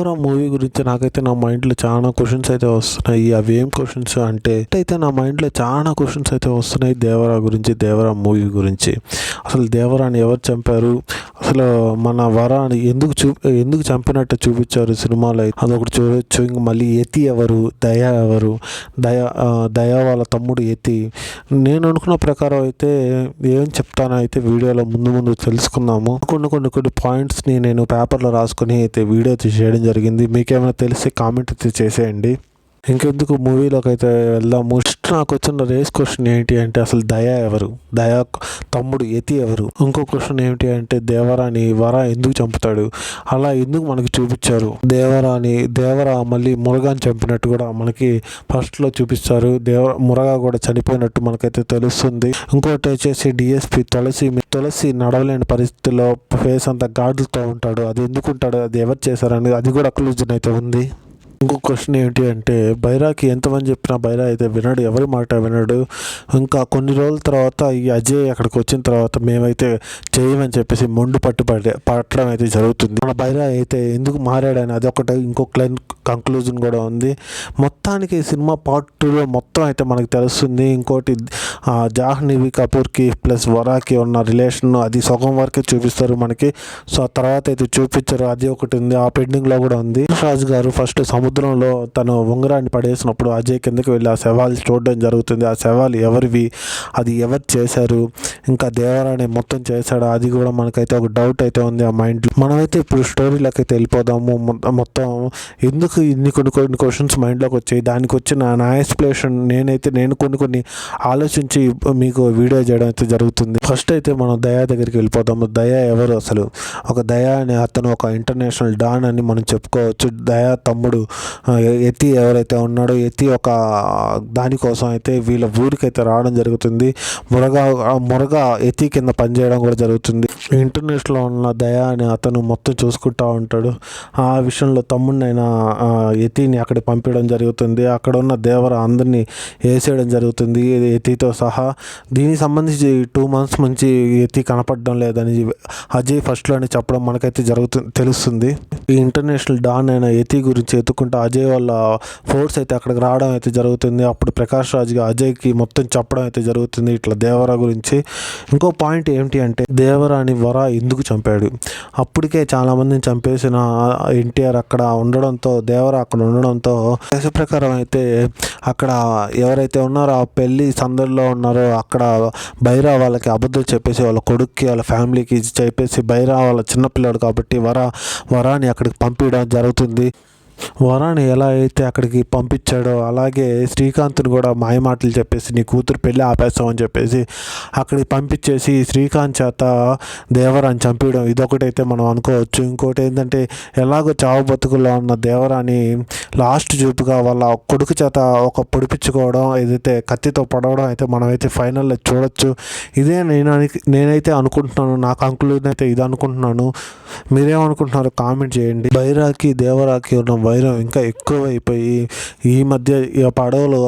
Devara movie గురించి నాకైతే నా మైండ్లో చాలా క్వశ్చన్స్ అయితే వస్తున్నాయి. అవి ఏం క్వశ్చన్స్ అంటే అయితే నా మైండ్లో చాలా క్వశ్చన్స్ అయితే వస్తున్నాయి దేవరా గురించి దేవరా మూవీ గురించి. అసలు దేవరాని ఎవరు చంపారు? అసలు మన వరాన్ని ఎందుకు చూ ఎందుకు చంపినట్టు చూపించారు సినిమాలో? అయితే అదొకటి చూడొచ్చు ఇంక మళ్ళీ ఎతి ఎవరు? దయా ఎవరు? దయా దయా వాళ్ళ తమ్ముడు ఎతి నేను అనుకున్న ప్రకారం అయితే ఏం చెప్తానో అయితే వీడియోలో ముందు ముందు తెలుసుకుందాము. కొన్ని కొన్ని కొన్ని పాయింట్స్ని నేను పేపర్లో రాసుకొని అయితే వీడియో చేయడం జరిగింది. మీకేమైనా తెలిస్తే కామెంట్ అయితే చేసేయండి. ఇంకెందుకు మూవీలోకి అయితే వెళ్దాం? ఫస్ట్ నాకు వచ్చిన రేస్ క్వశ్చన్ ఏంటి అంటే అసలు దయా ఎవరు? దయా తమ్ముడు యతి ఎవరు? ఇంకో క్వశ్చన్ ఏంటి అంటే దేవరాని వర ఎందుకు చంపుతాడు? అలా ఎందుకు మనకి చూపించారు? దేవరాని దేవరా మళ్ళీ మురగాని చంపినట్టు కూడా మనకి ఫస్ట్లో చూపిస్తారు. దేవ మురగా కూడా చనిపోయినట్టు మనకైతే తెలుస్తుంది. ఇంకోటి వచ్చేసి డిఎస్పి తులసి తులసి నడవలేని పరిస్థితిలో ఫేస్ అంతా గాడులతో ఉంటాడు. అది ఎందుకు ఉంటాడు? అది ఎవరు చేశారని అది కూడా అక్లూజన్ అయితే ఉంది. ఇంకో క్వశ్చన్ ఏంటి అంటే బైరాకి ఎంతమంది చెప్పినా బైరా అయితే వినడు ఎవరి మాట వినడు. ఇంకా కొన్ని రోజుల తర్వాత ఈ అజయ్ అక్కడికి వచ్చిన తర్వాత మేమైతే చేయమని చెప్పేసి మొండు పట్టు పడే పట్టడం అయితే జరుగుతుంది. మన బైరా అయితే ఎందుకు మారాడని అది ఒకటి ఇంకో క్లైన్ కంక్లూజన్ కూడా ఉంది. మొత్తానికి ఈ సినిమా పార్ట్ టూలో మొత్తం అయితే మనకు తెలుస్తుంది. ఇంకోటి జాహ్నవి కపూర్కి ప్లస్ వరాకి ఉన్న రిలేషన్ అది సగం వరకే చూపిస్తారు మనకి. సో తర్వాత అయితే చూపించారు. అది ఒకటి ఉంది. ఆ పెండింగ్లో కూడా ఉంది. రాజు గారు ఫస్ట్ సముద్రంలో తను ఉంగరాన్ని పడేసినప్పుడు అజయ్ కిందకి వెళ్ళి ఆ శవాలు చూడడం జరుగుతుంది. ఆ శవాలు ఎవరివి? అది ఎవరు చేశారు? ఇంకా దేవరాణి మొత్తం చేశాడు? అది కూడా మనకైతే ఒక డౌట్ అయితే ఉంది ఆ మైండ్ మనమైతే ఇప్పుడు స్టోరీలోకి అయితే వెళ్ళిపోదాము. మొత్తం ఎందుకు ఇన్ని కొన్ని కొన్ని క్వశ్చన్స్ మైండ్లోకి వచ్చాయి? దానికి వచ్చిన నా ఎక్స్ప్లెనేషన్ నేనైతే నేను కొన్ని కొన్ని ఆలోచించి మీకు వీడియో చేయడం అయితే జరుగుతుంది. ఫస్ట్ అయితే మనం దయా దగ్గరికి వెళ్ళిపోతాము దయా ఎవరు అసలు? ఒక దయా అనే అతను ఒక ఇంటర్నేషనల్ డాన్ అని మనం చెప్పుకోవచ్చు. దయా తమ్ముడు ఎతి ఎవరైతే ఉన్నాడో ఎతి ఒక దానికోసం అయితే వీళ్ళ ఊరికైతే రావడం జరుగుతుంది. మురగా మురగా ఎతి కింద పనిచేయడం కూడా జరుగుతుంది. ఇంటర్నేషనల్లో ఉన్న దయా అని అతను మొత్తం చూసుకుంటా ఉంటాడు. ఆ విషయంలో తమ్ముడినైనా ఎతిని అక్కడ పంపించడం జరుగుతుంది. అక్కడ ఉన్న దేవర అందరినీ వేసేయడం జరుగుతుంది. ఎతితో సహా దీనికి సంబంధించి టూ మంత్స్ నుంచి ఎతి కనపడడం లేదని అజయ్ ఫస్ట్లోనే చెప్పడం మనకైతే జరుగుతుంది తెలుస్తుంది. ఈ ఇంటర్నేషనల్ డాన్ అయిన ఎతి గురించి ఎత్తుకుంటూ అజయ్ వాళ్ళ ఫోర్స్ అయితే అక్కడికి రావడం అయితే జరుగుతుంది. అప్పుడు ప్రకాష్ రాజ్గా అజయ్కి మొత్తం చెప్పడం అయితే జరుగుతుంది ఇట్లా దేవరా గురించి. ఇంకో పాయింట్ ఏంటి అంటే దేవరాని వర ఎందుకు చంపాడు? అప్పటికే చాలామందిని చంపేసిన ఎన్టీఆర్ అక్కడ ఉండడంతో దేవర అక్కడ ఉండడంతో దేశ ప్రకారం అయితే అక్కడ ఎవరైతే ఉన్నారో ఆ పెళ్ళి సందడిలో ఉన్నారో అక్కడ బైరా వాళ్ళకి అబద్ధం చెప్పేసి వాళ్ళ కొడుక్కి వాళ్ళ ఫ్యామిలీకి చెప్పేసి బైరా వాళ్ళ చిన్నపిల్లాడు కాబట్టి వర వరాని అక్కడికి పంపించడం జరుగుతుంది. వరాన్ని ఎలా అయితే అక్కడికి పంపించాడో అలాగే శ్రీకాంత్ని కూడా మాయమాటలు చెప్పేసి నీ కూతురు పెళ్ళి ఆపేస్తామని చెప్పేసి అక్కడికి పంపించేసి శ్రీకాంత్ చేత దేవరాన్ని చంపేయడం ఇదొకటైతే మనం అనుకోవచ్చు. ఇంకోటి ఏంటంటే ఎలాగో చావు బతుకుల్లో ఉన్న దేవరాని లాస్ట్ చూపుగా వాళ్ళ కొడుకు చేత ఒక పొడిపించుకోవడం ఏదైతే కత్తితో పడవడం అయితే మనమైతే ఫైనల్లో చూడొచ్చు. ఇదే నేను అని- నేనైతే అనుకుంటున్నాను. నా కంక్లూజన్ అయితే ఇది అనుకుంటున్నాను మీరేమనుకుంటున్నారో కామెంట్ చేయండి. బైరాకి దేవరాకి ఉన్న వైరం ఇంకా ఎక్కువ అయిపోయి ఈ మధ్య ఇక పడవలు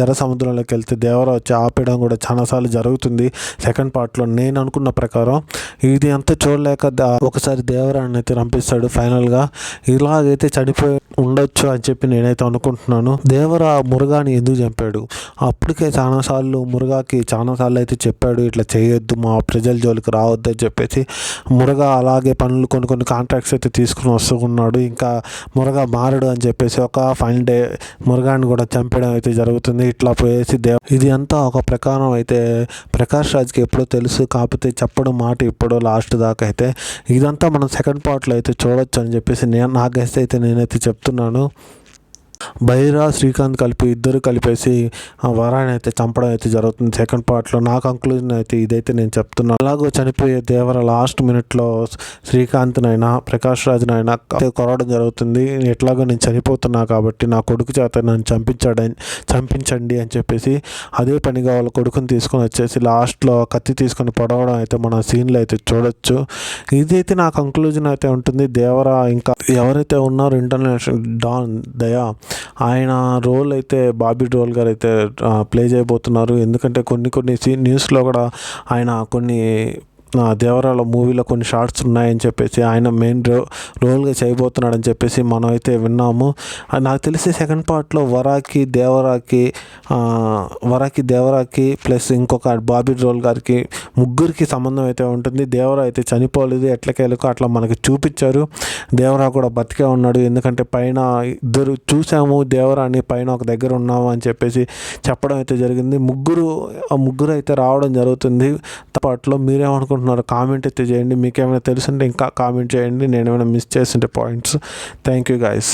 ఎర్ర సముద్రంలోకి వెళ్తే దేవర వచ్చి ఆపేయడం కూడా చాలాసార్లు జరుగుతుంది. సెకండ్ పార్ట్లో నేను అనుకున్న ప్రకారం ఇది అంతా చూడలేక ఒకసారి దేవరాన్ని అయితే రంపిస్తాడు ఫైనల్గా. ఇలాగైతే చనిపోయి ఉండొచ్చు అని చెప్పి నేనైతే అనుకుంటున్నాను. దేవర మురుగాని ఎందుకు చంపాడు? అప్పటికే చాలాసార్లు మురుగాకి చాలాసార్లు అయితే చెప్పాడు ఇట్లా చేయొద్దు మా ప్రజల జోలికి రావద్దు అని చెప్పేసి. మురగా అలాగే పనులు కొన్ని కొన్ని కాంట్రాక్ట్స్ అయితే తీసుకుని వస్తున్నాడు ఇంకా మురగా మారడు అని చెప్పేసి ఒక ఫైనల్ డే మురుగాన్ని కూడా చంపడం అయితే జరుగుతుంది. ఇట్లా పోయేసి దేవ ఇది అంతా ఒక ప్రకారం అయితే ప్రకాష్ రాజ్కి ఎప్పుడో తెలుసు. కాకపోతే చెప్పడం మాట ఇప్పుడు లాస్ట్ దాకా అయితే ఇదంతా మనం సెకండ్ పార్ట్లో అయితే చూడొచ్చు అని చెప్పేసి నేను నాకైతే అయితే నేనైతే చెప్తున్నాను. బైరా శ్రీకాంత్ కలిపి ఇద్దరు కలిపేసి వరాన్ని అయితే చంపడం అయితే జరుగుతుంది. సెకండ్ పార్ట్లో నా కంక్లూజన్ అయితే ఇదైతే నేను చెప్తున్నాను అలాగో చనిపోయే దేవర లాస్ట్ మినిట్లో శ్రీకాంత్నైనా ప్రకాష్ రాజ్నైనా కొరవడం జరుగుతుంది. ఎట్లాగో నేను చనిపోతున్నా కాబట్టి నా కొడుకు చేత నన్ను చంపించాడని చంపించండి అని చెప్పేసి అదే పనిగా వాళ్ళ కొడుకుని తీసుకొని వచ్చేసి లాస్ట్లో కత్తి తీసుకొని పొడవడం అయితే మన సీన్లో అయితే చూడొచ్చు. ఇదైతే నా కంక్లూజన్ అయితే ఉంటుంది. దేవర ఇంకా ఎవరైతే ఉన్నారో ఇంటర్నేషనల్ డాన్ దయా ఆయన రోల్ అయితే బాబీ రోల్ గారు అయితే ప్లే చేయబోతున్నారు. ఎందుకంటే కొన్ని కొన్ని సీ న్యూస్లో కూడా ఆయన కొన్ని దేవరాల మూవీలో కొన్ని షార్ట్స్ ఉన్నాయని చెప్పేసి ఆయన మెయిన్ రో రోల్గా చేయబోతున్నాడని చెప్పేసి మనం అయితే విన్నాము. నాకు తెలిసి సెకండ్ పార్ట్లో వరాకి దేవరాకి వరాకి దేవరాకి ప్లస్ ఇంకొక బాబీ రోల్ గారికి ముగ్గురికి సంబంధం అయితే ఉంటుంది. దేవరా అయితే చనిపోలేదు ఎట్లకెళ్ళకు అట్లా మనకి చూపించారు. దేవరా కూడా బతికే ఉన్నాడు. ఎందుకంటే పైన ఇద్దరు చూసాము దేవరాని పైన ఒక దగ్గర ఉన్నాము అని చెప్పేసి చెప్పడం అయితే జరిగింది. ముగ్గురు ఆ ముగ్గురు అయితే రావడం జరుగుతుంది. పాటలో మీరేమనుకుంటున్నారు? కామెంట్ అయితే చేయండి. మీకు ఏమైనా తెలుసుంటే ఇంకా కామెంట్ చేయండి. నేను ఏమైనా మిస్ చేస్తుంటే పాయింట్స్ థ్యాంక్ యూ గాయస్